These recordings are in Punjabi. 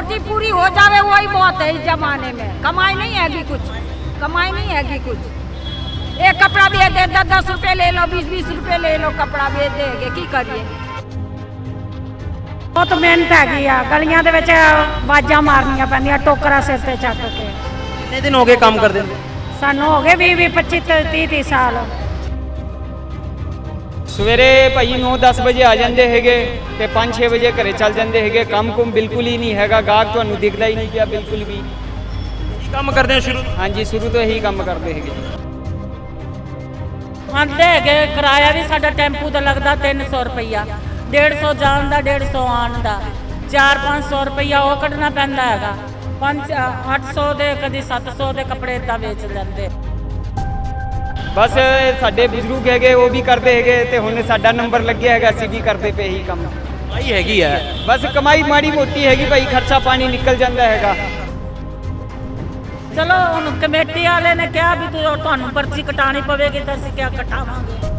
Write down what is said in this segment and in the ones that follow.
रोटी पूरी हो जावे वही बहुत है इस जमाने में कमाई नहीं हैगी कुछ कमाई नहीं हैगी कुछ एक कपड़ा भी दे दस दस रुपए ले लो बीस बीस रुपए ले लो कपड़ा बेच देंगे की करिए ਬਹੁਤ ਮਿਹਨਤ ਹੈਗੀ ਆ ਗਲੀਆਂ ਦੇ ਵਿੱਚ ਆਵਾਜ਼ਾਂ ਮਾਰਨੀਆਂ ਪੈਂਦੀਆਂ ਟੋਕਰਾ ਸਿਰ ਤੇ ਚੱਕ ਕੇ ਕਿੰਨੇ ਦਿਨ ਹੋ ਗਏ ਕੰਮ ਕਰਦੇ ਨੂੰ ਸਾਨੂੰ ਹੋ ਗਏ 20 20 25 30 30 ਸਾਲ ਸਵੇਰੇ ਭਾਈ 9-10 ਵਜੇ ਆ ਜਾਂਦੇ ਹੈਗੇ ਤੇ 5-6 ਵਜੇ ਘਰੇ ਚੱਲ ਜਾਂਦੇ ਹੈਗੇ। ਕੰਮ ਕੁਮ ਬਿਲਕੁਲ ਹੀ ਨਹੀਂ ਹੈਗਾ ਗਾਹਕ ਤੁਹਾਨੂੰ ਦਿਖਦਾ ਹੀ ਨਹੀਂ ਪਿਆ ਬਿਲਕੁਲ ਵੀ। ਕੀ ਕੰਮ ਕਰਦੇ ਹੋ ਸ਼ੁਰੂ ਤੋਂ? ਹਾਂਜੀ ਸ਼ੁਰੂ ਤੋਂ ਇਹੀ ਕੰਮ ਕਰਦੇ ਹੈਗੇ। ਆਂਦੇ ਹੈਗੇ ਕਿਰਾਇਆ ਵੀ ਸਾਡਾ ਟੈਂਪੂ ਦਾ ਲੱਗਦਾ 300 ਰੁਪਈਆ। 150 ਜਾਣ ਦਾ 150 ਆਉਣ ਦਾ। 4-500 ਰੁਪਈਆ ਉਹ ਕੱਢਣਾ ਪੈਂਦਾ ਹੈਗਾ। 5 800 ਦੇ ਕਦੀ 700 ਦੇ ਕੱਪੜੇ ਇਦਾਂ ਵੇਚ ਜਾਂਦੇ ਬਸ ਸਾਡੇ ਬਜ਼ੁਰਗ ਹੈਗੇ ਉਹ ਵੀ ਕਰਦੇ ਹੈਗੇ ਤੇ ਹੁਣ ਸਾਡਾ ਨੰਬਰ ਲੱਗਿਆ ਹੈਗਾ ਅਸੀਂ ਵੀ ਕਰਦੇ ਪਏ ਹੀ ਕੰਮ। ਕਮਾਈ ਹੈਗੀ ਹੈ ਬਸ ਕਮਾਈ ਮਾੜੀ ਮੋਟੀ ਹੈਗੀ ਭਾਈ ਖਰਚਾ ਪਾਣੀ ਨਿਕਲ ਜਾਂਦਾ ਹੈਗਾ। ਚਲੋ ਹੁਣ ਕਮੇਟੀ ਵਾਲੇ ਨੇ ਕਿਹਾ ਵੀ ਤੁ- ਤੁਹਾਨੂੰ ਪਰਚੀ ਕਟਾਣੀ ਪਵੇਗੀ ਤਾਂ ਅਸੀਂ ਕਿਆ ਕਟਾਵਾਂਗੇ।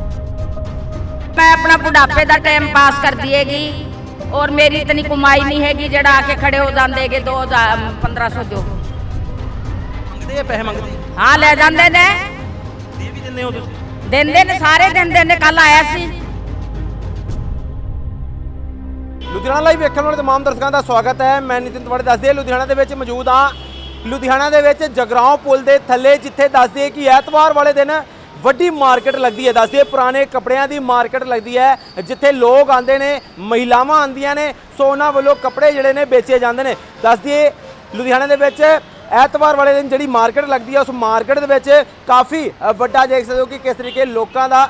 ਮੈਂ ਆਪਣਾ ਬੁਢਾਪੇ ਦਾ ਟਾਈਮ ਪਾਸ ਕਰਦੀ ਹੈਗੀ ਔਰ ਮੇਰੀ ਇਤਨੀ ਕਮਾਈ ਨਹੀਂ ਹੈਗੀ ਜਿਹੜਾ ਆ ਕੇ ਖੜੇ ਹੋ ਜਾਂਦੇ ਹੈਗੇ 2000 1500 ਜੋ। ਪੈਸੇ ਮੰਗਦੇ? ਹਾਂ ਲੈ ਜਾਂਦੇ ਨੇ। ਦਿੰਦੇ ਹੋ ਤੁਸੀਂ? ਦਿੰਦੇ ਨੇ ਸਾਰੇ ਦਿੰਦੇ ਨੇ ਕੱਲ ਆਇਆ ਸੀ। ਲੁਧਿਆਣਾ ਲਾਈਵ ਵੇਖਣ ਵਾਲੇ ਤਮਾਮ ਦਰਸ਼ਕਾਂ ਦਾ ਸਵਾਗਤ ਹੈ। ਮੈਂ ਨਿਤਿਨ ਤਿਵਾੜੀ ਦੱਸਦੇ ਹਾਂ ਲੁਧਿਆਣਾ ਦੇ ਵਿੱਚ ਮੌਜੂਦ ਹਾਂ। ਲੁਧਿਆਣਾ ਦੇ ਵਿੱਚ ਜਗਰਾਉਂ ਪੁਲ ਦੇ ਥੱਲੇ ਜਿੱਥੇ ਦੱਸਦੇ ਕਿ ਐਤਵਾਰ ਵਾਲੇ ਦਿਨ ਵੱਡੀ ਮਾਰਕੀਟ ਲੱਗਦੀ ਹੈ। ਦੱਸਦੇ ਪੁਰਾਣੇ ਕੱਪੜਿਆਂ ਦੀ ਮਾਰਕੀਟ ਲੱਗਦੀ ਹੈ ਜਿੱਥੇ ਲੋਕ ਆਉਂਦੇ ਨੇ ਮਹਿਲਾਵਾਂ ਆਉਂਦੀਆਂ ਨੇ ਸੋ ਉਹਨਾਂ ਵੱਲੋਂ ਕੱਪੜੇ ਜਿਹੜੇ ਨੇ ਵੇਚੇ ਜਾਂਦੇ ਨੇ। ਦੱਸਦੇ ਲੁਧਿਆਣਾ ਦੇ ਵਿੱਚ ਐਤਵਾਰ ਵਾਲੇ ਦਿਨ ਜਿਹੜੀ ਮਾਰਕੀਟ ਲੱਗਦੀ ਹੈ ਉਸ ਮਾਰਕੀਟ ਦੇ ਵਿੱਚ ਕਾਫੀ ਵੱਡਾ ਦੇਖ ਸਕਦੇ ਹੋ ਕਿ ਕਿਸ ਤਰੀਕੇ ਲੋਕਾਂ ਦਾ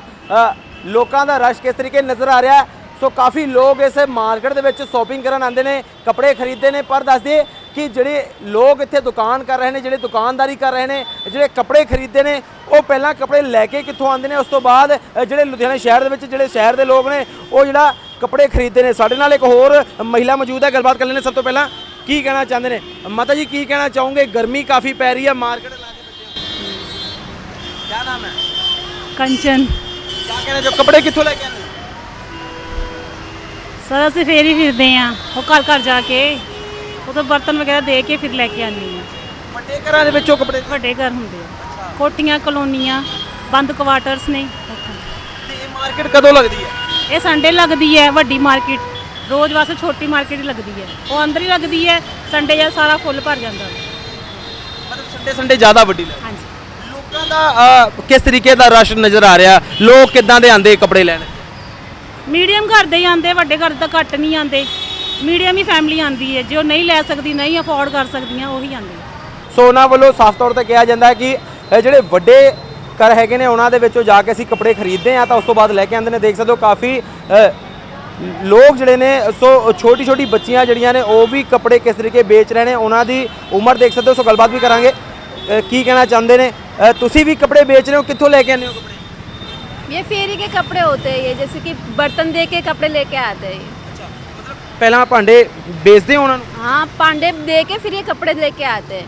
ਲੋਕਾਂ ਦਾ ਰਸ਼ ਕਿਸ ਤਰੀਕੇ ਨਜ਼ਰ ਆ ਰਿਹਾ ਸੋ ਕਾਫੀ ਲੋਕ ਇਸ ਮਾਰਕੀਟ ਦੇ ਵਿੱਚ ਸ਼ਾਪਿੰਗ ਕਰਨ ਆਉਂਦੇ ਨੇ, ਕੱਪੜੇ ਖਰੀਦਦੇ ਨੇ, ਪਰ ਦੱਸਦੇ ਕਿ ਜਿਹੜੇ ਲੋਕ ਇੱਥੇ ਦੁਕਾਨ ਕਰ ਰਹੇ ਨੇ, ਜਿਹੜੇ ਦੁਕਾਨਦਾਰੀ ਕਰ ਰਹੇ ਨੇ, ਜਿਹੜੇ ਕੱਪੜੇ ਖਰੀਦਦੇ ਨੇ, ਉਹ ਪਹਿਲਾਂ ਕੱਪੜੇ ਲੈ ਕੇ ਕਿੱਥੋਂ ਆਉਂਦੇ ਨੇ? ਉਸ ਤੋਂ ਬਾਅਦ ਜਿਹੜੇ ਲੁਧਿਆਣਾ ਸ਼ਹਿਰ ਦੇ ਵਿੱਚ, ਜਿਹੜੇ ਸ਼ਹਿਰ ਦੇ ਲੋਕ ਨੇ, ਉਹ ਜਿਹੜਾ ਕੱਪੜੇ ਖਰੀਦਦੇ ਨੇ। ਸਾਡੇ ਨਾਲ ਇੱਕ ਹੋਰ ਮਹਿਲਾ ਮੌਜੂਦ ਹੈ, ਗੱਲਬਾਤ ਕਰ ਲੈਣੇ ਸਭ ਤੋਂ ਪਹਿਲਾਂ। ਕੀ ਕਹਿਣਾ ਚਾਹੁੰਦੇ ਨੇ? ਮਾਤਾ ਜੀ ਕੀ ਕਹਿਣਾ ਚਾਹੋਗੇ? ਗਰਮੀ ਕਾਫੀ ਪੈ ਰਹੀ ਹੈ ਮਾਰਕੀਟ ਲਾ ਕੇ ਬੱਚੇ ਕੀ ਨਾਮ ਹੈ? ਕੰਚਨ। ਕੀ ਕਹਿਣਾ ਚਾਹੋ? ਕੱਪੜੇ ਕਿੱਥੋਂ ਲੈ ਕੇ ਆਉਂਦੇ ਹੋ? ਸਰ ਅਸੀਂ ਫੇਰ ਹੀ ਫਿਰਦੇ ਆ ਉਹ ਘਰ ਘਰ ਜਾ ਕੇ। ਉਹ ਤੋਂ ਬਰਤਨ ਵਗੈਰਾ ਦੇ ਕੇ ਫਿਰ ਲੈ ਕੇ ਆਉਂਦੇ ਆ ਵੱਡੇ ਘਰਾਂ ਦੇ ਵਿੱਚੋਂ ਕੱਪੜੇ? ਵੱਡੇ ਘਰ ਹੁੰਦੇ ਆ। ਕੋਟੀਆਂ ਕਲੋਨੀਆਂ ਬੰਦ ਕੁਆਟਰਸ ਨੇ। ਉੱਥੇ। ਇਹ ਮਾਰਕੀਟ ਕਦੋਂ ਲੱਗਦੀ ਹੈ? ਇਹ ਸੰਡੇ ਲੱਗਦੀ ਹੈ ਵੱਡੀ ਮਾਰਕੀਟ। ਰੋਜ਼ ਵਾਸਤੇ ਛੋਟੀ ਮਾਰਕੀਟ ਹੀ ਲੱਗਦੀ ਹੈ। ਉਹ ਅੰਦਰ ਹੀ ਲੱਗਦੀ ਹੈ ਸੰਡੇ ਜਾਂ ਸਾਰਾ ਫੁੱਲ ਭਰ ਜਾਂਦਾ। ਮਤਲਬ ਸੰਡੇ ਸੰਡੇ ਜ਼ਿਆਦਾ ਵੱਡੀ ਲੱਗਦੀ। ਹਾਂਜੀ। ਲੋਕਾਂ ਦਾ ਕਿਸ ਤਰੀਕੇ ਦਾ ਰਸ਼ ਨਜ਼ਰ ਆ ਰਿਹਾ? ਲੋਕ ਕਿੱਦਾਂ ਦੇ ਆਂਦੇ ਕੱਪੜੇ ਲੈਣ? ਮੀਡੀਅਮ ਘਰ ਦੇ ਹੀ ਆਉਂਦੇ ਵੱਡੇ ਘਰ ਤਾਂ ਘੱਟ ਨਹੀਂ ਆਉਂਦੇ। ਮੀਡੀਅਮ ਹੀ ਫੈਮਿਲੀ ਆਉਂਦੀ ਹੈ। ਜੋ ਨਹੀਂ ਲੈ ਸਕਦੀ ਨਹੀਂ ਅਫੋਰਡ ਕਰ ਸਕਦੀਆਂ ਉਹੀ ਆਉਂਦੇ। ਸੋ ਉਹਨਾਂ ਵੱਲੋਂ ਸਾਫ਼ ਤੌਰ ਤੇ ਕਿਹਾ ਜਾਂਦਾ ਹੈ ਕਿ ਇਹ ਜਿਹੜੇ ਵੱਡੇ ਘਰ ਹੈਗੇ ਨੇ ਉਹਨਾਂ ਦੇ ਵਿੱਚੋਂ ਜਾ ਕੇ ਅਸੀਂ ਕੱਪੜੇ ਖਰੀਦਦੇ ਆ ਤਾਂ ਉਸ ਤੋਂ ਬਾਅਦ ਲੈ ਕੇ ਆਉਂਦੇ ਨੇ। ਦੇਖ ਸਕਦੇ ਹੋ ਕਾਫੀ ਲੋਕ ਜਿਹੜੇ ਨੇ ਸੋ ਛੋਟੀ ਛੋਟੀ ਬੱਚੀਆਂ ਜਿਹੜੀਆਂ ਨੇ ਉਹ ਵੀ ਕੱਪੜੇ ਕਿਸ ਤਰੀਕੇ ਵੇਚ ਰਹੇ ਨੇ ਉਹਨਾਂ ਦੀ ਉਮਰ ਦੇਖ ਸਕਦੇ ਹੋ ਸੋ ਗੱਲਬਾਤ ਵੀ ਕਰਾਂਗੇ ਅਹ, ਕੀ ਕਹਿਣਾ ਚਾਹੁੰਦੇ ਨੇ ਅਹ, ਤੁਸੀਂ ਵੀ ਕੱਪੜੇ ਵੇਚ ਰਹੇ ਹੋ ਕਿੱਥੋਂ ਲੈ ਕੇ ਆਉਂਦੇ ਹੋ ਕੱਪੜੇ ये फेरी के कपड़े होते हैं ये जैसे कि बर्तन दे के कपड़े लेके आते हैं ये। ਪਹਿਲਾਂ ਭਾਂਡੇ ਵੇਚਦੇ ਹੋ ਉਹਨਾਂ ਨੂੰ हाँ पांडे दे के फिर ये कपड़े लेके आते हैं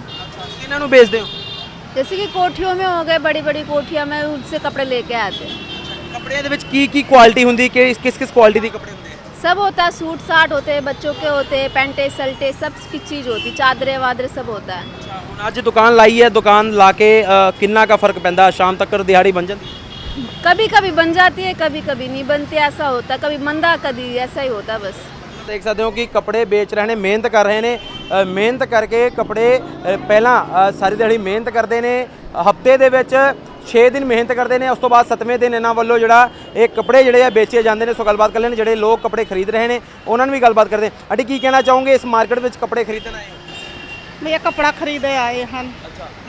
ਕਿਹਨਾਂ ਨੂੰ ਵੇਚਦੇ ਹੋ जैसे कि कोठियों में हो गए बड़ी बड़ी कोठियों में उनसे कपड़े लेके आते हैं ਕੱਪੜਿਆਂ ਦੇ ਵਿੱਚ ਕੀ ਕੀ ਕੁਆਲਿਟੀ ਹੁੰਦੀ ਕਿ ਕਿਸ ਕਿਸ ਕੁਆਲਿਟੀ ਦੀ ਕੱਪੜੇ ਹੁੰਦੇ ਆ सब होता है सूट साट होते हैं बच्चों के होते हैं पेंटे सल्टे सब की चीज़ होती है चादरे वादरे सब होता है ਹੁਣ ਅੱਜ ਦੁਕਾਨ ਲਾਈ ਹੈ ਦੁਕਾਨ ਲਾ ਕੇ ਅ, ਕਿੰਨਾ ਕਾ ਫਰਕ ਪੈਂਦਾ ਸ਼ਾਮ ਤੱਕ ਦਿਹਾੜੀ ਬਣ ਜਾਂਦੀ ਹੈ? कभी कभी बन जाती है कभी कभी नहीं बनती ऐसा होता है कभी मंदा कभी ऐसा ही होता है बस ਦੇਖ ਸਕਦੇ ਹੋ ਕਿ ਕੱਪੜੇ ਵੇਚ ਰਹੇ ਨੇ ਮਿਹਨਤ ਕਰ ਰਹੇ ਨੇ ਅ, ਮਿਹਨਤ ਕਰਕੇ ਕੱਪੜੇ ਅ, ਪਹਿਲਾਂ ਅ, ਸਾਰੀ ਦਿਹਾੜੀ ਮਿਹਨਤ ਕਰਦੇ ਨੇ ਹਫਤੇ ਦੇ ਵਿੱਚ 6 ਦਿਨ ਮਿਹਨਤ ਕਰਦੇ ਨੇ ਉਸ ਤੋਂ ਬਾਅਦ 7ਵੇਂ ਦਿਨ ਇਹਨਾਂ ਵੱਲੋਂ ਜਿਹੜਾ ਇਹ ਕੱਪੜੇ ਜਿਹੜੇ ਆ ਵੇਚੇ ਜਾਂਦੇ ਨੇ ਸੋ ਗੱਲਬਾਤ ਕਰ ਲੈਣ ਜਿਹੜੇ ਲੋਕ ਕੱਪੜੇ ਖਰੀਦ ਰਹੇ ਨੇ ਉਹਨਾਂ ਨੂੰ ਵੀ ਗੱਲਬਾਤ ਕਰਦੇ ਹਾਂ। ਆਂਟੀ ਕੀ ਕਹਿਣਾ ਚਾਹੋਗੇ ਇਸ ਮਾਰਕੀਟ ਵਿੱਚ ਕੱਪੜੇ ਖਰੀਦਣ ਆਏ ਹੋ ਭਈਆ ਕਪੜਾ ਖਰੀਦੇ ਆਏ ਹਨ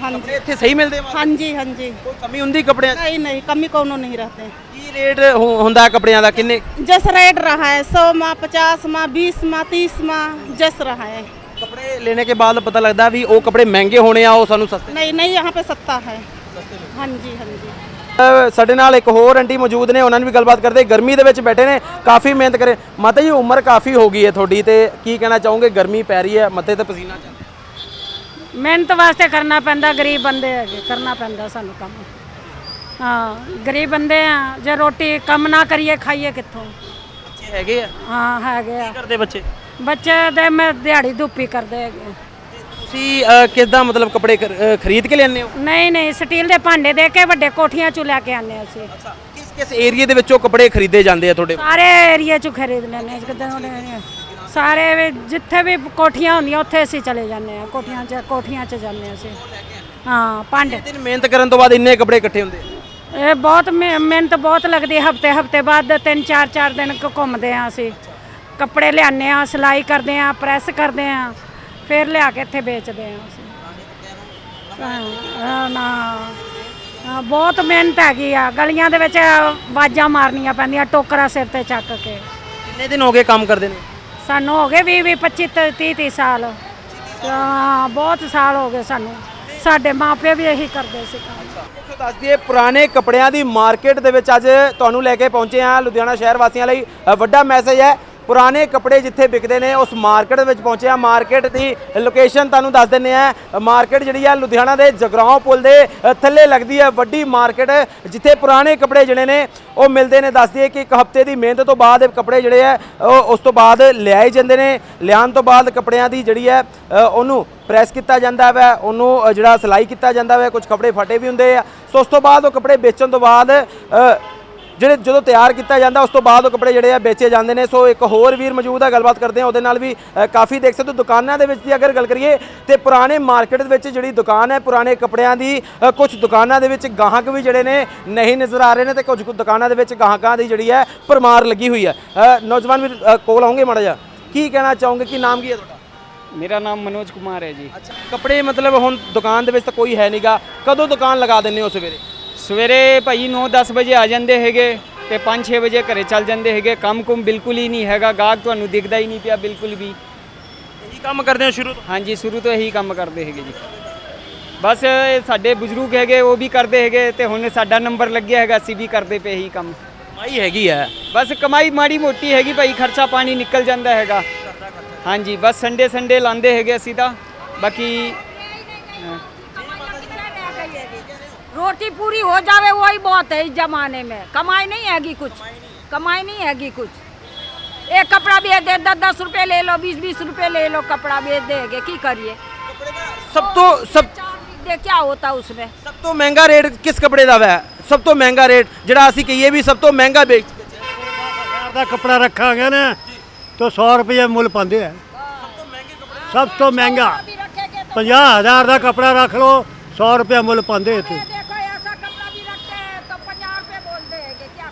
ਹਾਂਜੀ ਕੱਪੜੇ ਇੱਥੇ ਸਹੀ ਮਿਲਦੇ ਆ ਹਾਂਜੀ ਹਾਂਜੀ ਕੋਈ ਕਮੀ ਹੁੰਦੀ ਕੱਪੜਿਆਂ 'ਚ नहीं नहीं कमी कोनो नहीं रहते ਕੀ ਰੇਟ ਹੁ- ਹੁੰਦਾ ਹੈ ਕੱਪੜਿਆਂ ਦਾ ਕਿੰਨੇ जस रेट रहा है सौ माह पचास माह बीस माह तीस माह जस रहा है ਕੱਪੜੇ ਲੈਣੇ ਕੇ ਬਾਅਦ ਪਤਾ ਲੱਗਦਾ ਵੀ ਉਹ ਕੱਪੜੇ ਮਹਿੰਗੇ ਹੋਣੇ ਆ ਉਹ ਸਾਨੂੰ ਸਸਤੇ नहीं नहीं यहाँ पे सत्ता है ਹਾਂਜੀ ਸਾਡੇ ਨਾਲ ਇੱਕ ਹੋਰ ਆਂਟੀ ਮੌਜੂਦ ਨੇ ਉਹਨਾਂ ਨੇ ਵੀ ਗੱਲਬਾਤ ਕਰਦੇ ਗਰਮੀ ਦੇ ਵਿੱਚ ਬੈਠੇ ਨੇ ਕਾਫੀ ਮਿਹਨਤ ਕਰੇ। ਮਾਤਾ ਜੀ ਉਮਰ ਕਾਫੀ ਹੋ ਗਈ ਹੈ ਤੁਹਾਡੀ ਤੇ ਕੀ ਕਹਿਣਾ ਚਾਹੋਗੇ? ਗਰਮੀ ਪੈ ਰਹੀ ਹੈ ਮੱਥੇ ਤੇ ਪਸੀਨਾ ਚੱਲ ਮਿਹਨਤ ਵਾਸਤੇ ਕਰਨਾ ਪੈਂਦਾ ਗਰੀਬ ਬੰਦੇ ਹੈਗੇ ਕਰਨਾ ਪੈਂਦਾ ਸਾਨੂੰ ਕੰਮ। ਹਾਂ ਗਰੀਬ ਬੰਦੇ ਆ ਜੇ ਰੋਟੀ ਕੰਮ ਨਾ ਕਰੀਏ ਖਾਈਏ ਕਿੱਥੋਂ? ਬੱਚੇ ਹੈਗੇ ਆ? ਹਾਂ ਹੈਗੇ ਆ। ਕੀ ਕਰਦੇ ਬੱਚੇ? ਬੱਚੇ ਦੇ ਮੈਂ ਦਿਹਾੜੀ ਧੁੱਪੀ ਕਰਦੇ ਹੈਗੇ। ਤੁਸੀਂ ਅ, ਕਿਸ ਦਾ ਮਤਲਬ ਕੱਪੜੇ ਖਰ- ਖਰੀਦ ਕੇ ਲਿਆਉਂਦੇ ਹੋ? ਨਹੀਂ ਨਹੀਂ ਸਟੀਲ ਦੇ ਭਾਂਡੇ ਦੇ ਕੇ ਵੱਡੇ ਕੋਠੀਆਂ ਚੋਂ ਲੈ ਕੇ ਆਨੇ ਅਸੀਂ। ਕਿਸ ਕਿਸ ਏਰੀਏ ਦੇ ਵਿੱਚੋਂ ਕੱਪੜੇ ਖਰੀਦੇ ਜਾਂਦੇ ਆ ਤੁਹਾਡੇ? ਸਾਰੇ ਏਰੀਆ ਚੋਂ ਖਰੀਦ ਲੈਣੇ ਕਿਦਾਂ ਸਾਰੇ ਵੀ ਜਿੱਥੇ ਵੀ ਕੋਠੀਆਂ ਹੁੰਦੀਆਂ ਉੱਥੇ ਅਸੀਂ ਚਲੇ ਜਾਂਦੇ ਆ ਕੋਠੀਆਂ 'ਚ ਕੋਠੀਆਂ 'ਚ ਜਾਂਦੇ ਅਸੀਂ। ਹਾਂ ਭਾਂਡੇ। ਦਿਨ ਮਿਹਨਤ ਕਰਨ ਤੋਂ ਬਾਅਦ ਇੰਨੇ ਕੱਪੜੇ ਇਕੱਠੇ ਹੁੰਦੇ? ਇਹ ਬਹੁਤ ਮਿਹ- ਮਿਹਨਤ ਬਹੁਤ ਲੱਗਦੀ ਹਫ਼ਤੇ ਹਫ਼ਤੇ ਬਾਅਦ ਤਿੰਨ ਚਾਰ ਚਾਰ ਦਿਨ ਘ- ਘੁੰਮਦੇ ਆ ਅਸੀਂ। ਕੱਪੜੇ ਲਿਆਉਂਦੇ ਆ ਸਿਲਾਈ ਕਰਦੇ ਆ ਪ੍ਰੈਸ ਕਰਦੇ ਆ ਫਿਰ ਲਿਆ ਕੇ ਇੱਥੇ ਵੇਚਦੇ ਆ ਅਸੀਂ। ਹਾਂ, ਹਾਂ, ਨਾ। ਹਾਂ, ਬਹੁਤ ਮਿਹਨਤ ਹੈਗੀ ਆ। ਗਲੀਆਂ ਦੇ ਵਿੱਚ ਆਵਾਜ਼ਾਂ ਮਾਰਨੀਆਂ ਪੈਂਦੀਆਂ ਟੋਕਰਾ ਸਿਰ ਤੇ ਚੱਕ ਕੇ। ਕਿੰਨੇ ਦਿਨ ਹੋ ਗਏ ਕੰਮ ਕਰਦੇ ਨੇ? ਸਾਨੂੰ ਹੋ ਗਏ 20 20 25 30 30 ਸਾਲ। ਹਾਂ ਬਹੁਤ ਸਾਲ ਹੋ ਗਏ ਸਾਨੂੰ। ਸਾਡੇ ਮਾਪੇ ਵੀ ਇਹੀ ਕਰਦੇ ਸੀ ਕੰਮ। ਸੋ ਦੱਸ ਦਈਏ ਪੁਰਾਣੇ ਕੱਪੜਿਆਂ ਦੀ ਮਾਰਕੀਟ ਦੇ ਵਿੱਚ ਅੱਜ ਤੁਹਾਨੂੰ ਲੈ ਕੇ ਪਹੁੰਚੇ ਹਾਂ। ਲੁਧਿਆਣਾ ਸ਼ਹਿਰ ਵਾਸੀਆਂ ਲਈ ਅ, ਵੱਡਾ ਮੈਸੇਜ ਹੈ। ਪੁਰਾਣੇ ਕੱਪੜੇ ਜਿੱਥੇ ਵਿਕਦੇ ਨੇ, ਉਸ ਮਾਰਕੀਟ ਵਿੱਚ ਪਹੁੰਚਿਆ ਮਾਰਕੀਟ ਦੀ ਲੋਕੇਸ਼ਨ ਤੁਹਾਨੂੰ ਦੱਸ ਦਿੰਨੇ ਆ। ਮਾਰਕੀਟ ਜਿਹੜੀ ਆ, ਲੁਧਿਆਣਾ ਦੇ ਜਗਰਾਉਂ ਪੁਲ ਦੇ ਥੱਲੇ ਲੱਗਦੀ ਹੈ ਵੱਡੀ ਮਾਰਕੀਟ, ਜਿੱਥੇ ਪੁਰਾਣੇ ਕੱਪੜੇ ਜਿਹੜੇ ਨੇ, ਉਹ ਮਿਲਦੇ ਨੇ। ਦੱਸ ਦਈਏ ਕਿ ਇੱਕ ਹਫ਼ਤੇ ਦੀ ਮਿਹਨਤ ਤੋਂ ਬਾਅਦ ਕੱਪੜੇ ਜਿਹੜੇ ਆ, ਉਹ ਉਸ ਤੋਂ ਬਾਅਦ ਲਿਆਏ ਜਾਂਦੇ ਨੇ। ਲਿਆਉਣ ਤੋਂ ਬਾਅਦ ਕੱਪੜਿਆਂ ਦੀ ਜਿਹੜੀ ਹੈ ਉਹਨੂੰ ਪ੍ਰੈਸ ਕੀਤਾ ਜਾਂਦਾ ਹੈ ਉਹਨੂੰ ਜਿਹੜਾ ਸਿਲਾਈ ਕੀਤਾ ਜਾਂਦਾ ਹੈ ਕੁਝ ਕੱਪੜੇ ਫਟੇ ਵੀ ਹੁੰਦੇ ਆ। ਸੋ ਉਸ ਤੋਂ ਬਾਅਦ ਉਹ ਕੱਪੜੇ ਵੇਚਣ ਤੋਂ ਬਾਅਦ ਜਿਹੜੇ ਜਦੋਂ ਤਿਆਰ ਕੀਤਾ ਜਾਂਦਾ ਉਸ ਤੋਂ ਬਾਅਦ ਉਹ ਕੱਪੜੇ ਜਿਹੜੇ ਆ ਵੇਚੇ ਜਾਂਦੇ ਨੇ। ਸੋ ਇੱਕ ਹੋਰ ਵੀਰ ਮੌਜੂਦ ਹੈ ਗੱਲਬਾਤ ਕਰਦੇ ਆ ਉਹਦੇ ਨਾਲ ਵੀ ਕਾਫੀ ਦੇਖ ਸਕਦੇ ਹੋ। ਦੁਕਾਨਾਂ ਦੇ ਵਿੱਚ ਦੀ ਅਗਰ ਗੱਲ ਕਰੀਏ ਤੇ ਪੁਰਾਣੇ ਮਾਰਕੀਟ ਦੇ ਵਿੱਚ ਜਿਹੜੀ ਦੁਕਾਨ ਹੈ ਪੁਰਾਣੇ ਕੱਪੜਿਆਂ ਦੀ ਕੁਝ ਦੁਕਾਨਾਂ ਦੇ ਵਿੱਚ ਗਾਹਕ ਵੀ ਜਿਹੜੇ ਨੇ ਨਹੀਂ ਨਜ਼ਰ ਆ ਰਹੇ ਨੇ ਤੇ ਕੁਝ ਕੁ ਦੁਕਾਨਾਂ ਦੇ ਵਿੱਚ ਗਾਹਕਾਂ ਦੀ ਜਿਹੜੀ ਹੈ ਪਰਮਾਰ ਲੱਗੀ ਹੋਈ ਹੈ। ਨੌਜਵਾਨ ਅ, ਕੋਲ ਆਉਂਗੇ ਮਾੜਾ ਜਿਹਾ। ਕੀ ਕਹਿਣਾ ਚਾਹੋਗੇ? ਕੀ ਨਾਮ ਕੀ ਹੈ ਤੁਹਾਡਾ? ਮੇਰਾ ਨਾਮ ਮਨੋਜ ਕੁਮਾਰ ਹੈ ਜੀ। ਅੱਛਾ ਕੱਪੜੇ ਮਤਲਬ ਹੁਣ ਦੁਕਾਨ ਦੇ ਵਿੱਚ ਤਾਂ ਕੋਈ ਹੈ ਨਹੀਂਗਾ ਕਦੋਂ ਦੁਕਾਨ ਲਗਾ ਦਿੰਦੇ ਹੋ ਸਵੇਰੇ? ਸਵੇਰੇ ਭਾਈ 9-10 ਵਜੇ ਆ ਜਾਂਦੇ ਹੈਗੇ ਤੇ 5-6 ਵਜੇ ਘਰੇ ਚੱਲ ਜਾਂਦੇ ਹੈਗੇ। ਕੰਮ ਕੁਮ ਬਿਲਕੁਲ ਹੀ ਨਹੀਂ ਹੈਗਾ। ਗਾਹਕ ਤੁਹਾਨੂੰ ਦਿਖਦਾ ਹੀ ਨਹੀਂ ਪਿਆ ਬਿਲਕੁਲ ਵੀ। ਇਹੀ ਕੰਮ ਕਰਦੇ ਹੋ ਸ਼ੁਰੂ ਤੋਂ? ਹਾਂਜੀ ਸ਼ੁਰੂ ਤੋਂ ਇਹੀ ਕੰਮ ਕਰਦੇ ਹੈਗੇ ਜੀ। ਬਸ ਸਾਡੇ ਬਜ਼ੁਰਗ ਹੈਗੇ ਉਹ ਵੀ ਕਰਦੇ ਹੈਗੇ ਤੇ ਹੁਣ ਸਾਡਾ ਨੰਬਰ ਲੱਗਿਆ ਹੈਗਾ ਅਸੀਂ ਵੀ ਕਰਦੇ ਪਏ ਇਹੀ ਕੰਮ। ਮਾਈ ਹੈਗੀ ਹੈ। ਬਸ ਕਮਾਈ ਮਾੜੀ ਮੋਟੀ ਹੈਗੀ ਭਾਈ ਖਰਚਾ ਪਾਣੀ ਨਿਕਲ ਜਾਂਦਾ ਹੈਗਾ। ਹਾਂਜੀ ਬਸ ਸੰਡੇ ਸੰਡੇ ਲਾਉਂਦੇ ਹੈਗੇ ਅਸੀਂ ਤਾਂ। ਬਾਕੀ रोटी पूरी हो जावे वही बहुत है इस जमाने में कमाई नहीं हैगी कुछ कमाई नहीं हैगी कुछ एक कपड़ा बेच दे दस दस रुपए ले लो बीस बीस रुपए ले लो कपड़ा बेच देंगे की करिए ਸਭ ਤੋਂ ਸਭ चार बिक दे क्या होता उसमें ਸਭ ਤੋਂ ਮਹਿੰਗਾ ਰੇਟ ਕਿਸ ਕੱਪੜੇ ਦਾ ਹੈ ਸਭ ਤੋਂ ਮਹਿੰਗਾ ਰੇਟ ਜਿਹੜਾ ਅਸੀਂ ਕਹੀਏ ਵੀ ਸਭ ਤੋਂ ਮਹਿੰਗਾ ਵੇਚ ਹਜ਼ਾਰ ਦਾ ਕੱਪੜਾ ਰੱਖਾਂਗੇ ਨਾ ਤਾਂ 100 ਰੁਪਏ ਮੁੱਲ ਪਾਉਂਦੇ ਆ ਸਭ ਤੋਂ ਮਹਿੰਗਾ 50000 ਦਾ ਕੱਪੜਾ ਰੱਖ ਲਓ 100 ਰੁਪਏ ਮੁੱਲ ਪਾਉਂਦੇ ਇੱਥੇ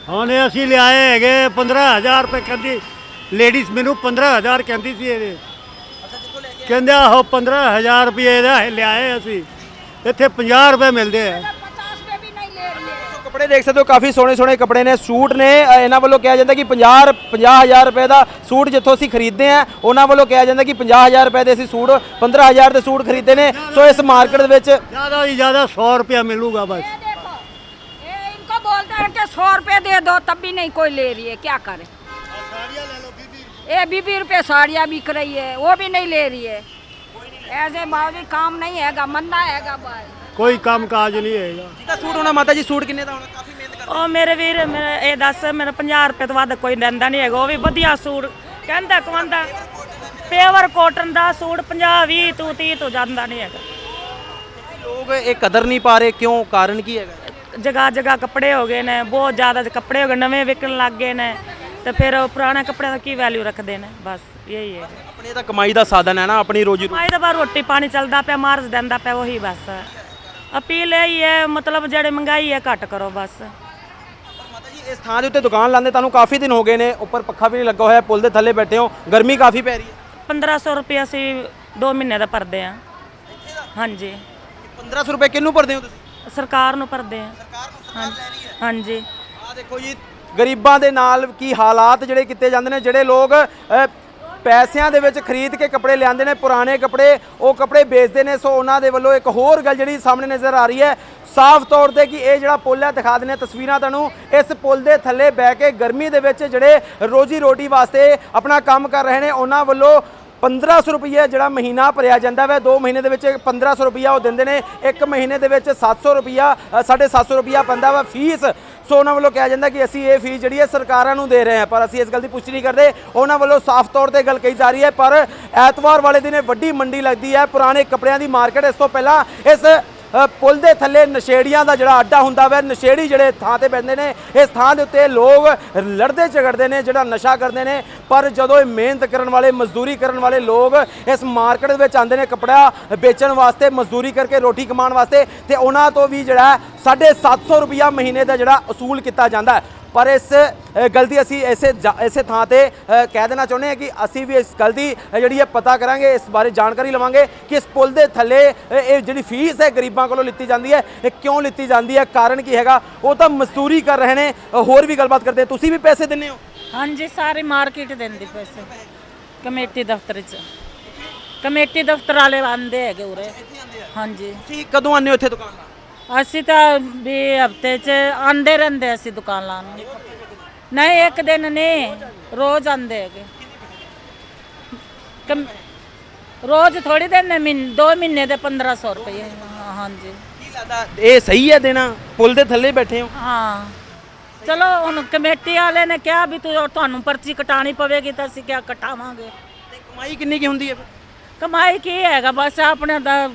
ਹੁਣ ਇਹ ਅਸੀਂ ਲਿਆਏ ਹੈਗੇ 15000 ਰੁਪਏ ਕਹਿੰਦੀ ਲੇਡੀਜ਼ ਮੈਨੂੰ 15000 ਕਹਿੰਦੀ ਸੀ ਇਹਦੇ। ਕਹਿੰਦੇ ਆਹੋ 15000 ਰੁਪਏ ਦਾ ਲਿਆਏ ਅਸੀਂ। ਇੱਥੇ 50 ਰੁਪਏ ਮਿਲਦੇ ਆ। ਕੱਪੜੇ ਦੇਖ ਸਕਦੇ ਹੋ ਕਾਫੀ ਸੋਹਣੇ ਸੋਹਣੇ ਕੱਪੜੇ ਨੇ। ਸੂਟ ਨੇ ਇਹਨਾਂ ਵੱਲੋਂ ਕਿਹਾ ਜਾਂਦਾ ਕਿ 50 50000 ਰੁਪਏ ਦਾ ਸੂਟ ਜਿੱਥੋਂ ਅਸੀਂ ਖਰੀਦਦੇ ਆ ਉਹਨਾਂ ਵੱਲੋਂ ਕਿਹਾ ਜਾਂਦਾ ਕਿ 50000 ਰੁਪਏ ਦੇ ਅਸੀਂ ਸੂਟ 15000 ਦੇ ਸੂਟ ਖਰੀਦੇ ਨੇ। ਸੋ ਇਸ ਮਾਰਕੀਟ ਦੇ ਵਿੱਚ ਜ਼ਿਆਦਾ ਹੀ ਜ਼ਿਆਦਾ 100 ਰੁਪਏ ਮਿਲੂਗਾ ਬਸ। इनको बोलते हैं कि सौ रुपए दे दो तब भी नहीं कोई ले रही है क्या करें ये बीबी रुपए साड़ियाँ बिक रही है वो भी नहीं ले रही है ऐसे बाबू काम नहीं हैगा मंदा हैगा भाई ਕੋਈ ਕੰਮ ਕਾਜ ਨਹੀਂ ਹੈਗਾ ਜਿਹਦਾ ਸੂਟ ਹੋਣਾ ਮਾਤਾ ਜੀ ਸੂਟ ਕਿੰਨੇ ਦਾ ਹੋਣਾ ਕਾਫੀ ਮਿਹਨਤ ਕਰ ਉਹ ਮੇਰੇ ਵੀਰ ਮੇਰਾ ਇਹ ਦੱਸ ਮੇਰਾ 50 ਰੁਪਏ ਤੋਂ ਵੱਧ ਕੋਈ ਲੈਂਦਾ ਨਹੀਂ ਹੈਗਾ ਉਹ ਵੀ ਵਧੀਆ ਸੂਟ ਕਹਿੰਦਾ ਕਵੰਦਾ ਪੇਵਰ ਕੋਟਨ ਦਾ ਸੂਟ 50 20 ਤੋਂ 30 ਤੋਂ ਜਾਂਦਾ ਨਹੀਂ ਹੈਗਾ ਲੋਕ ਇਹ ਕਦਰ ਨਹੀਂ ਪਾ ਰਹੇ ਕਿਉਂ ਕਾਰਨ ਕੀ ਹੈਗਾ ਜਗ੍ਹਾ ਜਗ੍ਹਾ ਕੱਪੜੇ ਹੋ ਗਏ ਨੇ ਬਹੁਤ ਜ਼ਿਆਦਾ ਕੱਪੜੇ ਹੋ ਗਏ ਨਵੇਂ ਵਿਕਣ ਲੱਗ ਗਏ ਨੇ ਤੇ ਫਿਰ ਉਹ ਪੁਰਾਣੇ ਕੱਪੜਿਆਂ ਦਾ ਕੀ ਵੈਲਿਊ ਰੱਖਦੇ ਨੇ? ਬਸ ਇਹੀ ਹੈ। ਆਪਣੇ ਤਾਂ ਕਮਾਈ ਦਾ ਸਾਧਨ ਹੈ ਨਾ ਆਪਣੀ ਰੋਜੀ ਰੋਟੀ ਮਾਈ ਦਾ ਬਾਹਰ ਰੋਟੀ ਪਾਣੀ ਚੱਲਦਾ ਪਿਆ ਮਾਰਜ ਦਿੰਦਾ ਪਿਆ ਉਹੀ ਬਸ। ਅਪੀਲ ਇਹ ਹੀ ਹੈ ਮਤਲਬ ਜਿਹੜੇ ਮਹਿੰਗਾਈ ਹੈ ਘੱਟ ਕਰੋ ਬਸ। ਮਾਤਾ ਜੀ ਇਸ ਥਾਂ ਦੇ ਉੱਤੇ ਦੁਕਾਨ ਲਾਉਂਦੇ ਤੁਹਾਨੂੰ ਕਾਫੀ ਦਿਨ ਹੋ ਗਏ ਨੇ ਉੱਪਰ ਪੱਖਾ ਵੀ ਨਹੀਂ ਲੱਗਾ ਹੋਇਆ ਪੁਲ ਦੇ ਥੱਲੇ ਬੈਠੇ ਹੋ ਗਰਮੀ ਕਾਫੀ ਪੈ ਰਹੀ ਹੈ। 1500 ਰੁਪਏ ਅਸੀਂ 2 ਮਹੀਨੇ ਦਾ ਭਰਦੇ ਆ ਹਾਂਜੀ। 1500 ਰੁਪਏ ਕਿੰਨੂੰ ਭਰਦੇ ਹੋ ਤੁਸੀਂ? ਸਰਕਾਰ ਨੂੰ ਭਰਦੇ ਆ। ਸਰਕਾਰ ਨੂੰ ਸਰਕਾਰ ਲੈ ਰਹੀ ਹੈ। ਹਾਂਜੀ। ਆ ਦੇਖੋ ਜੀ ਗਰੀਬਾਂ ਦੇ ਨਾਲ ਕੀ ਹਾਲਾਤ ਜਿਹੜੇ ਕੀਤੇ ਜਾਂਦੇ ਨੇ ਜਿਹੜੇ ਲੋਕ ਅ, ਪੈਸਿਆਂ ਦੇ ਵਿੱਚ ਖਰੀਦ ਕੇ ਕੱਪੜੇ ਲਿਆਉਂਦੇ ਨੇ ਪੁਰਾਣੇ ਕੱਪੜੇ ਉਹ ਕੱਪੜੇ ਵੇਚਦੇ ਨੇ ਸੋ ਉਹਨਾਂ ਦੇ ਵੱਲੋਂ ਇੱਕ ਹੋਰ ਗੱਲ ਜਿਹੜੀ ਸਾਹਮਣੇ ਨਜ਼ਰ ਆ ਰਹੀ ਹੈ ਸਾਫ਼ ਤੌਰ ਤੇ ਕਿ ਇਹ ਜਿਹੜਾ ਪੁਲ ਹੈ ਦਿਖਾ ਦਿੰਦੇ ਹਾਂ ਤਸਵੀਰਾਂ ਤੁਹਾਨੂੰ ਇਸ ਪੁਲ ਦੇ ਥੱਲੇ ਬਹਿ ਕੇ ਗਰਮੀ ਦੇ ਵਿੱਚ ਜਿਹੜੇ ਰੋਜੀ ਰੋਟੀ ਵਾਸਤੇ ਆਪਣਾ ਕੰਮ ਕਰ ਰਹੇ ਨੇ ਉਹਨਾਂ ਵੱਲੋਂ 1500 ਰੁਪਏ ਜਿਹੜਾ ਮਹੀਨਾ ਭਰਿਆ ਜਾਂਦਾ ਵੈ 2 ਮਹੀਨੇ ਦੇ ਵਿੱਚ 1500 ਰੁਪਿਆ ਉਹ ਦਿੰਦੇ ਨੇ, ਇੱਕ ਮਹੀਨੇ ਦੇ ਵਿੱਚ 700 ਰੁਪਿਆ 750 ਰੁਪਿਆ ਪੈਂਦਾ ਵਾ ਫੀਸ। ਸੋ ਉਹਨਾਂ ਵੱਲੋਂ ਕਿਹਾ ਜਾਂਦਾ ਕਿ ਅਸੀਂ ਇਹ ਫੀਸ ਜਿਹੜੀ ਹੈ ਸਰਕਾਰਾਂ ਨੂੰ ਦੇ ਰਹੇ ਹਾਂ, ਪਰ ਅਸੀਂ ਇਸ ਗੱਲ ਦੀ ਪੁਸ਼ਟੀ ਨਹੀਂ ਕਰਦੇ। ਉਹਨਾਂ ਵੱਲੋਂ ਸਾਫ਼ ਤੌਰ ਤੇ ਗੱਲ ਕਹੀ ਜਾ ਰਹੀ ਹੈ, ਪਰ ਐਤਵਾਰ ਵਾਲੇ ਦਿਨ ਵੱਡੀ ਮੰਡੀ ਲੱਗਦੀ ਹੈ, ਪੁਰਾਣੇ ਕੱਪੜਿਆਂ ਦੀ ਮਾਰਕੀਟ, ਇਸ ਤੋਂ ਪਹਿਲਾਂ ਇਸ ਪੁਲ ਦੇ ਥੱਲੇ ਨਸ਼ੇੜੀਆਂ ਦਾ ਜਿਹੜਾ ਅੱਡਾ ਹੁੰਦਾ ਵੈ, ਨਸ਼ੇੜੀ ਜਿਹੜੇ ਥਾਂ ਤੇ ਪੈਂਦੇ ਨੇ, ਇਸ ਥਾਂ ਦੇ ਉੱਤੇ ਲੋਕ ਲੜਦੇ ਝਗੜਦੇ ਨੇ, ਜਿਹੜਾ ਨਸ਼ਾ ਕਰਦੇ ਨੇ। ਪਰ ਜਦੋਂ ਇਹ ਮਿਹਨਤ ਕਰਨ ਵਾਲੇ, ਮਜ਼ਦੂਰੀ ਕਰਨ ਵਾਲੇ ਲੋਕ ਇਸ ਮਾਰਕੀਟ ਦੇ ਵਿੱਚ ਆਉਂਦੇ ਨੇ ਕਪੜਾ ਵੇਚਣ ਵਾਸਤੇ, ਮਜ਼ਦੂਰੀ ਕਰਕੇ ਰੋਟੀ ਕਮਾਉਣ ਵਾਸਤੇ, ਤੇ ਉਹਨਾਂ ਤੋਂ ਵੀ ਜਿਹੜਾ 750 ਰੁਪਿਆ ਮਹੀਨੇ ਦਾ ਜਿਹੜਾ ਅਸੂਲ ਕੀਤਾ ਜਾਂਦਾ ਪਰ ਇਸ ਗੱਲ ਦੀ ਅਸੀਂ ਇਸੇ ਇਸੇ ਥਾਂ ਤੇ ਕਹਿ ਦੇਣਾ ਚਾਹੁੰਦੇ ਹਾਂ ਕਿ ਅਸੀਂ ਵੀ ਇਸ ਗੱਲ ਦੀ ਜਿਹੜੀ ਹੈ ਪਤਾ ਕਰਾਂਗੇ ਇਸ ਬਾਰੇ ਜਾਣਕਾਰੀ ਲਵਾਂਗੇ ਕਿ ਇਸ ਪੁਲ ਦੇ ਥੱਲੇ ਇਹ ਜਿਹੜੀ ਫੀਸ ਹੈ ਗਰੀਬਾਂ ਕੋਲੋਂ ਲਿੱਤੀ ਜਾਂਦੀ ਹੈ ਇਹ ਕਿਉਂ ਲਿੱਤੀ ਜਾਂਦੀ ਹੈ ਕਾਰਨ ਕੀ ਹੈਗਾ ਉਹ ਤਾਂ ਮਜ਼ਦੂਰੀ ਕਰ ਰਹੇ ਨੇ ਹੋਰ ਵੀ ਗੱਲਬਾਤ ਕਰਦੇ। ਤੁਸੀਂ ਵੀ ਪੈਸੇ ਦਿੰਦੇ ਹੋ? ਹਾਂਜੀ ਸਾਰੇ ਮਾਰਕੀਟ ਦਿੰਦੀ ਪੈਸੇ। ਕਮੇਟੀ ਦਫ਼ਤਰ 'ਚ। ਕਮੇਟੀ ਦਫ਼ਤਰ ਵਾਲੇ ਆਂਦੇ ਹੈਗੇ ਉਰੇ। ਹਾਂਜੀ। ਤੁਸੀਂ ਕਦੋਂ ਆਉਂਦੇ ਹੋ ਇੱਥੇ ਦੁਕਾਨ ਅਸੀਂ ਤਾਂ ਵੀ ਹਫ਼ਤੇ 'ਚ ਆਂਦੇ ਰਹਿੰਦੇ ਅਸੀਂ ਦੁਕਾਨ ਲਾਉਣ ਨੂੰ। ਨਹੀਂ ਇੱਕ ਦਿਨ ਨਹੀਂ ਰੋਜ਼ ਆਂਦੇ ਹੈਗੇ। ਕਮ- ਰੋਜ਼ ਥੋੜੀ ਦਿਨ ਮਹੀਨੇ ਦੋ ਮਹੀਨੇ ਦੇ 1500 ਰੁਪਏ। ਹਾਂ, ਹਾਂਜੀ। ਕੀ ਲੱਗਦਾ ਇਹ ਸਹੀ ਹੈ ਦੇਣਾ? ਪੁਲ ਦੇ ਥੱਲੇ ਬੈਠੇ ਹੋ? ਹਾਂ। ਚਲੋ ਹੁਣ ਕਮੇਟੀ ਵਾਲੇ ਨੇ ਕਿਹਾ ਵੀ ਤੂੰ ਤੁਹਾਨੂੰ ਪਰਚੀ ਕਟਾਣੀ ਪਵੇਗੀ ਤਾਂ ਅਸੀਂ ਕਿਆ ਕਟਾਵਾਂਗੇ। ਤੇ ਕਮਾਈ ਕਿੰਨੀ ਕੀ ਹੁੰਦੀ ਹੈ ਫਿਰ? ਕਮਾਈ ਕੀ ਹੈਗਾ ਬਸ ਆਪਣੇ ਦਾ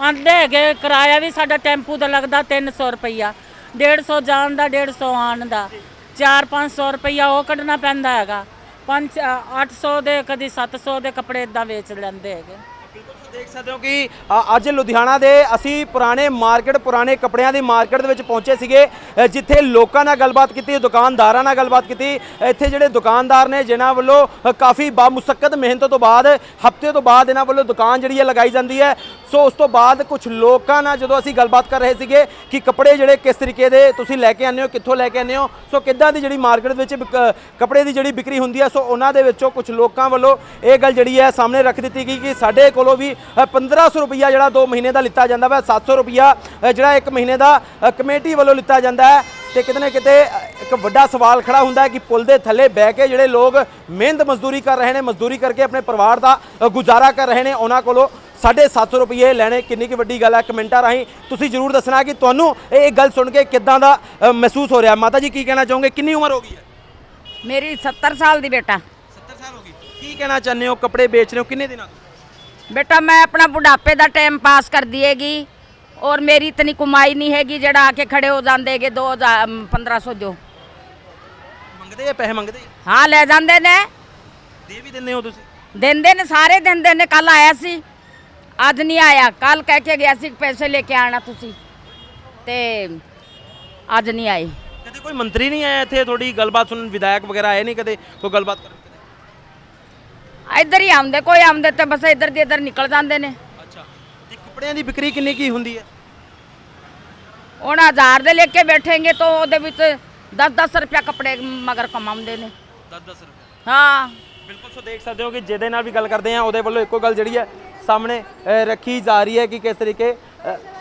ਆਂਦੇ ਹੈਗੇ, ਕਿਰਾਇਆ ਵੀ ਸਾਡਾ ਟੈਂਪੂ ਦਾ ਲੱਗਦਾ 300 ਰੁਪਈਆ। 150 ਜਾਣ ਦਾ 150 ਆਉਣ ਦਾ। 4-500 ਰੁਪਈਆ ਉਹ ਕੱਢਣਾ ਪੈਂਦਾ ਹੈਗਾ। 5 800 ਦੇ, ਕਦੀ 700 ਦੇ ਕੱਪੜੇ ਇਦਾਂ ਵੇਚ ਲੈਂਦੇ ਹੈਗੇ। ਦੇਖ ਸਕਦੇ ਹੋ ਕਿ ਅ, ਅੱਜ ਲੁਧਿਆਣਾ ਦੇ ਅਸੀਂ ਪੁਰਾਣੇ ਮਾਰਕੀਟ ਪੁਰਾਣੇ ਕੱਪੜਿਆਂ ਦੀ ਮਾਰਕੀਟ ਦੇ ਵਿੱਚ ਪਹੁੰਚੇ ਸੀਗੇ ਅ, ਜਿੱਥੇ ਲੋਕਾਂ ਨਾਲ ਗੱਲਬਾਤ ਕੀਤੀ ਦੁਕਾਨਦਾਰਾਂ ਨਾਲ ਗੱਲਬਾਤ ਕੀਤੀ। ਇੱਥੇ ਜਿਹੜੇ ਦੁਕਾਨਦਾਰ ਨੇ ਜਿਨ੍ਹਾਂ ਵੱਲੋਂ ਅ, ਕਾਫੀ ਬਾਮੁਸ਼ੱਕਤ ਮਿਹਨਤ ਤੋਂ ਬਾਅਦ ਹਫ਼ਤੇ ਤੋਂ ਬਾਅਦ ਇਹਨਾਂ ਵੱਲੋਂ ਦੁਕਾਨ ਜਿਹੜੀ ਹੈ ਲਗਾਈ ਜਾਂਦੀ ਹੈ। ਸੋ ਉਸ ਤੋਂ ਬਾਅਦ ਕੁਝ ਲੋਕਾਂ ਨਾਲ ਜਦੋਂ ਅਸੀਂ ਗੱਲਬਾਤ ਕਰ ਰਹੇ ਸੀਗੇ ਕਿ ਕੱਪੜੇ ਜਿਹੜੇ ਕਿਸ ਤਰੀਕੇ ਦੇ ਤੁਸੀਂ ਲੈ ਕੇ ਆਉਂਦੇ ਹੋ ਕਿੱਥੋਂ ਲੈ ਕੇ ਆਉਂਦੇ ਹੋ ਸੋ ਕਿੱਦਾਂ ਦੀ ਜਿਹੜੀ ਮਾਰਕੀਟ ਵਿੱਚ ਵਿਕ- ਕੱਪੜੇ ਦੀ ਜਿਹੜੀ ਵਿਕਰੀ ਹੁੰਦੀ ਹੈ ਸੋ ਉਹਨਾਂ ਦੇ ਵਿੱਚੋਂ ਕੁਝ ਲੋਕਾਂ ਵੱਲੋਂ ਇਹ ਗੱਲ ਜਿਹੜੀ ਹੈ ਸਾਹਮਣੇ ਰੱਖ ਦਿੱਤੀ ਗਈ ਕਿ ਸਾਡੇ ਕੋਲੋਂ ਵੀ 1500 ਰੁਪਈਆ ਜਿਹੜਾ 2 ਮਹੀਨੇ ਦਾ ਲਿੱਤਾ ਜਾਂਦਾ ਵਾ 700 ਰੁਪਈਆ ਅ, ਜਿਹੜਾ 1 ਮਹੀਨੇ ਦਾ ਕਮੇਟੀ ਵੱਲੋਂ ਲਿੱਤਾ ਜਾਂਦਾ ਹੈ। ਤੇ ਕਿਤੇ ਨਾ ਕਿਤੇ ਇੱਕ ਵੱਡਾ ਸਵਾਲ ਖੜਾ ਹੁੰਦਾ ਹੈ ਕਿ ਪੁਲ ਦੇ ਥੱਲੇ ਬਹਿ ਕੇ ਜਿਹੜੇ ਲੋਕ ਮਿਹਨਤ ਮਜ਼ਦੂਰੀ ਕਰ ਰਹੇ ਨੇ ਮਜ਼ਦੂਰੀ ਕਰਕੇ ਆਪਣੇ ਪਰਿਵਾਰ ਦਾ ਗੁਜ਼ਾਰਾ ਕਰ ਰਹੇ ਨੇ ਉਹਨਾਂ ਕੋਲੋਂ 750 ਰੁਪਏ ਲੈਣੇ। ਕਿੰਨੀ ਕੀ ਵੱਡੀ ਗੱਲ ਹੈ ਕਮੈਂਟਾਂ ਰਾਹੀਂ ਤੁਸੀਂ ਜਰੂਰ ਦੱਸਣਾ ਕਿ ਤੁਹਾਨੂੰ ਇਹ ਗੱਲ ਸੁਣ ਕੇ ਕਿੱਦਾਂ ਦਾ ਮਹਿਸੂਸ ਹੋ ਰਿਹਾ। ਮਾਤਾ ਜੀ ਕੀ ਕਹਿਣਾ ਚਾਹੋਗੇ? ਕਿੰਨੀ ਉਮਰ ਹੋ ਗਈ ਹੈ? ਮੇਰੀ 70 ਸਾਲ ਦੀ ਬੇਟਾ। 70 ਸਾਲ ਹੋ ਗਈ। ਕੀ ਕਹਿਣਾ ਚਾਹੁੰਦੇ ਹੋ? ਕੱਪੜੇ ਵੇਚ ਰਹੇ ਹੋ? ਕਿੰਨੇ ਦਿਨਾਂ ਤੋਂ? ਬੇਟਾ ਮੈਂ ਆਪਣਾ ਬੁਢਾਪੇ ਦਾ ਟਾਈਮ ਪਾਸ ਕਰਦੀ ਹੈਗੀ ਔਰ ਮੇਰੀ ਇਤਨੀ ਕਮਾਈ ਨਹੀਂ ਹੈਗੀ ਜਿਹੜਾ ਆ ਕੇ ਖੜੇ ਹੋ ਜਾਂਦੇ ਹੈਗੇ 2000 1500 ਜੋ। ਮੰਗਦੇ ਆ ਪੈਸੇ ਮੰਗਦੇ ਆ? ਹਾਂ ਲੈ ਜਾਂਦੇ ਨੇ। ਦੇ ਵੀ ਦਿੰਦੇ ਹੋ ਤੁਸੀਂ? ਦਿੰਦੇ ਨੇ ਸਾਰੇ ਦਿੰਦੇ ਨੇ। ਕੱਲ ਆਇਆ ਸੀ। ਅੱਜ ਨਹੀਂ ਆਇਆ। ਕੱਲ ਕਹਿ ਕੇ ਗਿਆ ਸੀ ਕਿ ਪੈਸੇ ਲੈ ਕੇ ਆਣਾ ਤੁਸੀਂ। ਤੇ ਅੱਜ ਨਹੀਂ ਆਏ। ਕਦੇ ਕੋਈ ਮੰਤਰੀ ਨਹੀਂ ਆਇਆ ਇੱਥੇ? ਥੋੜੀ ਗੱਲਬਾਤ ਸੁਣਨ ਵਿਧਾਇਕ ਵਗੈਰਾ ਆਏ ਨਹੀਂ ਕਦੇ? ਕੋਈ ਗੱਲਬਾਤ ਕਰਨ ਇੱਧਰ ਹੀ ਆਉਂਦੇ ਕੋਈ ਆਉਂਦੇ ਤੇ ਬਸ ਇੱਧਰ ਦੀ ਇੱਧਰ ਨਿਕਲ ਜਾਂਦੇ ਨੇ। ਅੱਛਾ। ਤੇ ਕੱਪੜਿਆਂ ਦੀ ਵਿਕਰੀ ਕਿੰਨੀ ਕੀ ਹੁੰਦੀ ਹੈ? ਹੁਣ ਹਜ਼ਾਰ ਦੇ ਲੈ ਕੇ ਬੈਠेंगे ਤਾਂ ਉਹਦੇ ਵਿੱਚ 10-10 ਰੁਪਇਆ ਕੱਪੜੇ ਮਗਰ ਕਮਾਉਂਦੇ ਨੇ। 10-10 ਰੁਪਏ ਹਾਂ। ਬਿਲਕੁਲ ਸੋ ਦੇਖ ਸਕਦੇ ਹੋ ਕਿ ਜਿਹਦੇ ਨਾਲ ਵੀ ਗੱਲ ਕਰਦੇ ਆ ਉਹਦੇ ਵੱਲੋਂ ਇੱਕੋ ਗੱਲ ਜਿਹੜੀ ਹੈ ਸਾਹਮਣੇ ਰੱਖੀ ਜਾ ਰਹੀ ਹੈ ਕਿ ਕਿਸ ਤਰੀਕੇ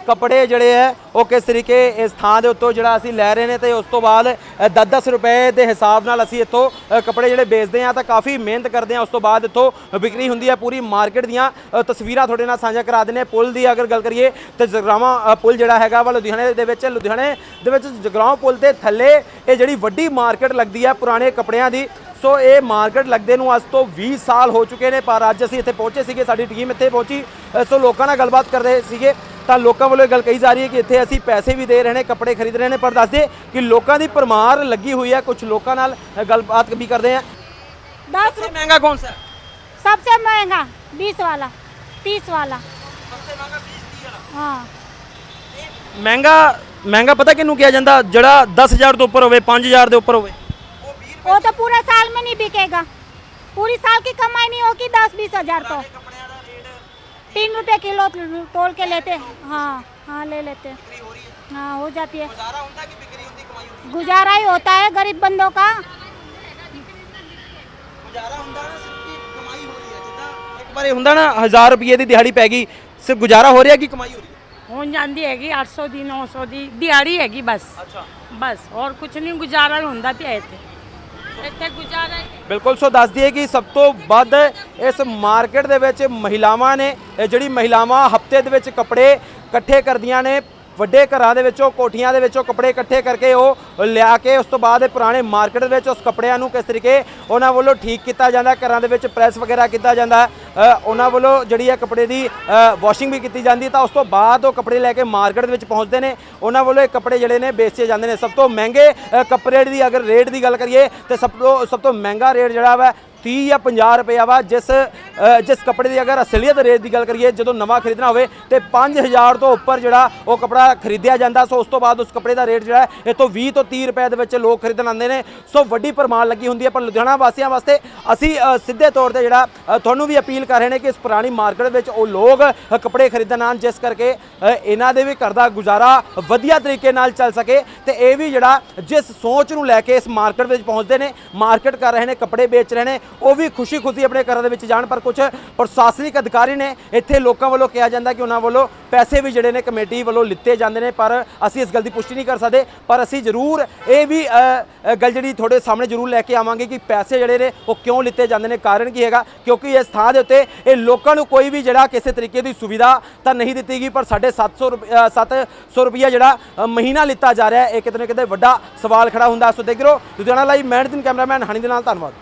ਕੱਪੜੇ ਜਿਹੜੇ ਹੈ, ਉਹ ਕਿਸ ਤਰੀਕੇ ਇਸ ਥਾਂ ਦੇ ਉੱਤੋਂ ਜਿਹੜਾ ਅਸੀਂ ਲੈ ਰਹੇ ਨੇ ਤੇ ਉਸ ਤੋਂ ਬਾਅਦ 10-10 ਰੁਪਏ ਦੇ ਹਿਸਾਬ ਨਾਲ ਅਸੀਂ ਇੱਥੋਂ ਕੱਪੜੇ ਜਿਹੜੇ ਵੇਚਦੇ ਆ ਤਾਂ ਕਾਫੀ ਮਿਹਨਤ ਕਰਦੇ ਆ ਉਸ ਤੋਂ ਬਾਅਦ ਇੱਥੋਂ ਵਿਕਰੀ ਹੁੰਦੀ ਹੈ ਪੂਰੀ ਮਾਰਕੀਟ ਦੀਆਂ ਤਸਵੀਰਾਂ ਤੁਹਾਡੇ ਨਾਲ ਸਾਂਝਾ ਕਰਾ ਦਿੰਦੇ ਹਾਂ। ਪੁਲ ਦੀ ਅਗਰ ਗੱਲ ਕਰੀਏ ਤੇ ਜਗਰਾਵਾਂ ਪੁਲ ਜਿਹੜਾ ਹੈਗਾ ਵਾ ਲੁਧਿਆਣੇ ਦੇ ਵਿੱਚ, ਲੁਧਿਆਣੇ ਦੇ ਵਿੱਚ ਜਗਰਾਵਾਂ ਪੁਲ ਦੇ ਥੱਲੇ ਇਹ ਜਿਹੜੀ ਵੱਡੀ ਮਾਰਕੀਟ ਲੱਗਦੀ ਹੈ ਪੁਰਾਣੇ ਕੱਪੜਿਆਂ ਦੀ। ਸੋ ਇਹ ਮਾਰਕੀਟ ਲੱਗਦੇ ਨੂੰ ਅੱਜ ਤੋਂ 20 ਸਾਲ ਹੋ ਚੁੱਕੇ ਨੇ, ਪਰ ਅੱਜ ਅਸੀਂ ਇੱਥੇ ਪਹੁੰਚੇ ਸੀਗੇ, ਸਾਡੀ ਟੀਮ ਇੱਥੇ ਪਹੁੰਚੀ। ਸੋ ਲੋਕਾਂ ਨਾਲ ਗੱਲਬਾਤ ਕਰਦੇ ਸੀਗੇ। ਤਾਂ ਲੋਕਾਂ ਵੱਲੋਂ ਇਹ ਗੱਲ ਕਹੀ ਜਾ ਰਹੀ ਹੈ ਕਿ ਇੱਥੇ ਅਸੀਂ ਪੈਸੇ ਵੀ ਦੇ ਰਹੇ ਨੇ ਕੱਪੜੇ ਖਰੀਦ ਰਹੇ ਨੇ ਪਰ ਦੱਸਦੇ ਕਿ ਲੋਕਾਂ ਦੀ ਪਰਮਾਰ ਲੱਗੀ ਹੋਈ ਹੈ ਕੁਝ ਲੋਕਾਂ ਨਾਲ ਅ, ਗੱਲਬਾਤ ਵੀ ਕਰਦੇ ਆ दस सबसे महंगा कौन सा है सबसे महंगा बीस वाला तीस वाला हाँ ਮਹਿੰਗਾ ਮਹਿੰਗਾ ਪਤਾ ਕਿਹਨੂੰ ਕਿਹਾ ਜਾਂਦਾ ਜਿਹੜਾ 10000 ਤੋਂ ਉੱਪਰ ਹੋਵੇ 5000 ਦੇ ਉੱਪਰ ਹੋਵੇ वो तो पूरे साल में नहीं बिकेगा पूरी साल की कमाई नहीं होगी दस बीस हजार तो तीन रुपए किलो तोल के लेते हाँ हाँ ले लेते हाँ हो जाती है गुजारा ही होता है गरीब बंदों का ਇੱਕ ਵਾਰ ਇਹ ਹੁੰਦਾ ਨਾ 1000 ਰੁਪਏ ਦੀ ਦਿਹਾੜੀ ਪੈ ਗਈ ਸਿਰਫ ਗੁਜ਼ਾਰਾ ਹੋ ਰਿਹਾ ਕਿ ਕਮਾਈ ਹੋ ਰਹੀ ਹੈ ਹੋ ਜਾਂਦੀ ਹੈਗੀ 800 ਦੀ 900 ਦੀ ਦਿਹਾੜੀ ਹੈਗੀ ਬਸ ਅੱਛਾ ਬਸ ਹੋਰ ਕੁਝ ਨਹੀਂ ਗੁਜ਼ਾਰਾ ਹੁੰਦਾ ਪਿਆ ਇੱਥੇ ਇੱਥੇ ਗੁਜ਼ਾਰਾ ਬਿਲਕੁਲ, ਸੋ ਦੱਸ ਦਈਏ ਕਿ ਸਭ ਤੋਂ ਵੱਧ ਇਸ ਮਾਰਕੀਟ ਦੇ ਵਿੱਚ ਮਹਿਲਾਵਾਂ ਨੇ, ਇਹ ਜਿਹੜੀ ਮਹਿਲਾਵਾਂ ਹਫ਼ਤੇ ਦੇ ਵਿੱਚ ਕੱਪੜੇ ਇਕੱਠੇ ਕਰਦੀਆਂ ਨੇ, ਵੱਡੇ ਘਰਾਂ ਦੇ ਵਿੱਚੋਂ, ਕੋਠੀਆਂ ਦੇ ਵਿੱਚੋਂ ਕੱਪੜੇ ਇਕੱਠੇ ਕਰਕੇ ਉਹ ਲਿਆ ਕੇ ਉਸ ਤੋਂ ਬਾਅਦ ਇਹ ਪੁਰਾਣੇ ਮਾਰਕੀਟ ਦੇ ਵਿੱਚ ਉਸ ਕੱਪੜਿਆਂ ਨੂੰ ਕਿਸ ਤਰੀਕੇ ਉਹਨਾਂ ਵੱਲੋਂ ਠੀਕ ਕੀਤਾ ਜਾਂਦਾ, ਘਰਾਂ ਦੇ ਵਿੱਚ ਪ੍ਰੈਸ ਵਗੈਰਾ ਕੀਤਾ ਜਾਂਦਾ ਉਹਨਾਂ ਵੱਲੋਂ ਜਿਹੜੀ ਹੈ ਕੱਪੜੇ ਦੀ ਵਾਸ਼ਿੰਗ ਵੀ ਕੀਤੀ ਜਾਂਦੀ ਤਾਂ ਉਸ ਤੋਂ ਬਾਅਦ ਉਹ ਕੱਪੜੇ ਲੈ ਕੇ ਮਾਰਕੀਟ ਦੇ ਵਿੱਚ ਪਹੁੰਚਦੇ ਨੇ। ਉਹਨਾਂ ਵੱਲੋਂ ਇਹ ਕੱਪੜੇ ਜਿਹੜੇ ਨੇ ਵੇਚੇ ਜਾਂਦੇ ਨੇ। ਸਭ ਤੋਂ ਮਹਿੰਗੇ ਕੱਪੜੇ ਦੀ ਅਗਰ ਰੇਟ ਦੀ ਗੱਲ ਕਰੀਏ, ਤੇ ਸਭ ਤੋਂ ਸਭ ਤੋਂ ਮਹਿੰਗਾ ਰੇਟ ਜਿਹੜਾ ਵਾ 30 ਜਾਂ 50 ਰੁਪਏ ਵਾ, ਜਿਸ ਜਿਸ ਕੱਪੜੇ ਦੀ ਅਗਰ ਅਸਲੀਅਤ ਰੇਟ ਦੀ ਗੱਲ ਕਰੀਏ, ਜਦੋਂ ਨਵਾਂ ਖਰੀਦਣਾ ਹੋਵੇ, ਤੇ 5000 ਤੋਂ ਉੱਪਰ ਜਿਹੜਾ ਉਹ ਕੱਪੜਾ ਖਰੀਦਿਆ ਜਾਂਦਾ। ਸੋ ਉਸ ਤੋਂ ਬਾਅਦ ਉਸ ਕੱਪੜੇ ਦਾ ਰੇਟ ਜਿਹੜਾ ਹੈ, ਇਹ ਤੋਂ 20 ਤੋਂ 30 ਰੁਪਏ ਦੇ ਵਿੱਚ ਲੋਕ ਖਰੀਦਣ ਆਉਂਦੇ ਨੇ। ਸੋ ਵੱਡੀ ਪਰਮਾਨ ਲੱਗੀ ਹੁੰਦੀ ਹੈ, ਪਰ ਲੁਧਿਆਣਾ ਵਾਸੀਆਂ ਵਾਸਤੇ ਅਸੀਂ ਸਿੱਧੇ ਤੌਰ ਤੇ ਜਿਹੜਾ ਤੁਹਾਨੂੰ ਵੀ ਅਪੀਲ ਕਰ ਰਹੇ ਨੇ ਕਿ ਇਸ ਪੁਰਾਣੀ ਮਾਰਕੀਟ ਵਿੱਚ ਉਹ ਲੋਕ ਕੱਪੜੇ ਖਰੀਦਣ ਆਉਣ, ਜਿਸ ਕਰਕੇ ਇਹਨਾਂ ਦੇ ਵੀ ਘਰ ਦਾ ਗੁਜ਼ਾਰਾ ਵਧੀਆ ਤਰੀਕੇ ਨਾਲ ਚੱਲ ਸਕੇ। ਤੇ ਇਹ ਵੀ ਜਿਹੜਾ ਜਿਸ ਸੋਚ ਨੂੰ ਲੈ ਕੇ ਇਸ ਮਾਰਕੀਟ ਵਿੱਚ ਪਹੁੰਚਦੇ ਨੇ, ਮਾਰਕੀਟ ਕਰ ਰਹੇ ਨੇ, ਕੱਪੜੇ ਵੇਚ ਰਹੇ ਨੇ, ਉਹ ਵੀ ਖੁਸ਼ੀ-ਖੁਸ਼ੀ ਆਪਣੇ ਘਰਾਂ ਦੇ ਵਿੱਚ ਜਾਣ, ਪਰ ਕੁਝ ਪ੍ਰਸ਼ਾਸਨਿਕ ਅਧਿਕਾਰੀ ਨੇ ਇੱਥੇ ਲੋਕਾਂ ਵੱਲੋਂ ਕਿਹਾ ਜਾਂਦਾ ਕਿ ਉਹਨਾਂ ਵੱਲੋਂ ਪੈਸੇ ਵੀ ਜਿਹੜੇ ਨੇ ਕਮੇਟੀ ਵੱਲੋਂ ਲਿੱਤੇ ਜਾਂਦੇ ਨੇ, ਪਰ ਅਸੀਂ ਇਸ ਗੱਲ ਦੀ ਪੁਸ਼ਟੀ ਨਹੀਂ ਕਰ ਸਕਦੇ। ਪਰ ਅਸੀਂ ਜ਼ਰੂਰ ਇਹ ਵੀ ਗੱਲ ਜਿਹੜੀ ਤੁਹਾਡੇ ਸਾਹਮਣੇ ਜ਼ਰੂਰ ਲੈ ਕੇ ਆਵਾਂਗੇ ਕਿ ਪੈਸੇ ਜਿਹੜੇ ਨੇ ਉਹ ਕਿਉਂ ਲਿੱਤੇ ਜਾਂਦੇ ਨੇ, ਕਾਰਨ ਕੀ ਹੈਗਾ? ਕਿਉਂਕਿ ਇਸ ਥਾਂ ਦੇ ਉੱਤੇ ਇਹ ਲੋਕਾਂ ਨੂੰ ਕੋਈ ਵੀ ਜਿਹੜਾ ਕਿਸੇ ਤਰੀਕੇ ਦੀ ਸੁਵਿਧਾ ਤਾਂ ਨਹੀਂ ਦਿੱਤੀ ਗਈ ਪਰ ਸਾਡੇ 700 ਰੁਪਏ 700 ਰੁਪਈਆ ਜਿਹੜਾ ਮਹੀਨਾ ਲਿੱਤਾ ਜਾ ਰਿਹਾ ਹੈ। ਇਹ ਕਿਤੇ ਨਾ ਕਿਤੇ ਵੱਡਾ ਸਵਾਲ ਖੜਾ ਹੁੰਦਾ। ਸੋ ਦੇਖ ਰਹੇ ਹੋ ਲੁਧਿਆਣਾ ਲਾਈਵ, ਮੈਂ ਦਿਨ ਕੈਮਰਾਮੈਨ ਹਣੀ ਦੇ ਨਾਲ, ਧੰਨਵਾਦ।